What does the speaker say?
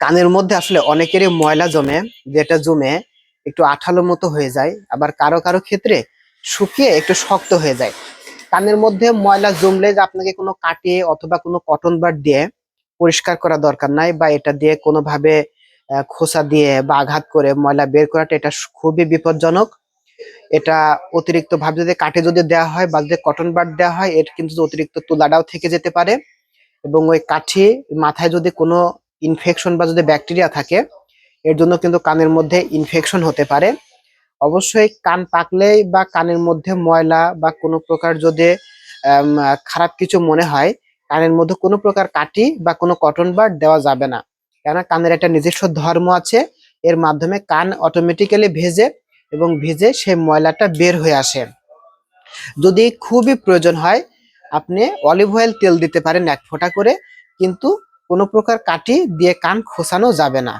কানের মধ্যে আসলে অনেকেরই ময়লা জমে, যেটা জমে একটু আঠালো মতো হয়ে যায়, আবার কারও কারও ক্ষেত্রে শুকিয়ে একটু শক্ত হয়ে যায়। কানের মধ্যে ময়লা জমলে যে আপনাকে কোনো কাটিয়ে অথবা কোনো কটন বার দিয়ে পরিষ্কার করা দরকার নাই বা এটা দিয়ে কোনোভাবে খোসা দিয়ে বা আঘাত করে ময়লা বের করাটা এটা খুবই বিপজ্জনক। এটা অতিরিক্ত ভাবে যদি কাটে যদি দেওয়া হয় বা যদি কটন বার দেওয়া হয়, এর কিন্তু অতিরিক্ত তুলাটাও থেকে যেতে পারে। এবং ওই কাঠি মাথায় যদি কোনো ইনফেকশন বা যদি ব্যাকটেরিয়া থাকে, এর জন্য কিন্তু কানের মধ্যে ইনফেকশন হতে পারে। অবশ্যই কান পাকলেই বা কানের মধ্যে ময়লা বা কোনো প্রকার যদি খারাপ কিছু মনে হয়, কানের মধ্যে কোনো প্রকার কাটি বা কোনো কটন বার দেওয়া যাবে না। কেননা কানের একটা নিজস্ব ধর্ম আছে, এর মাধ্যমে কান অটোমেটিক্যালি ভেজে এবং ভিজে সেই ময়লাটা বের হয়ে আসে। যদি খুবই প্রয়োজন হয়, আপনি অলিভ অয়েল তেল দিতে পারেন এক ফোঁটা করে, কিন্তু কোনো প্রকার কাটি দিয়ে কান খোসানো যাবে না।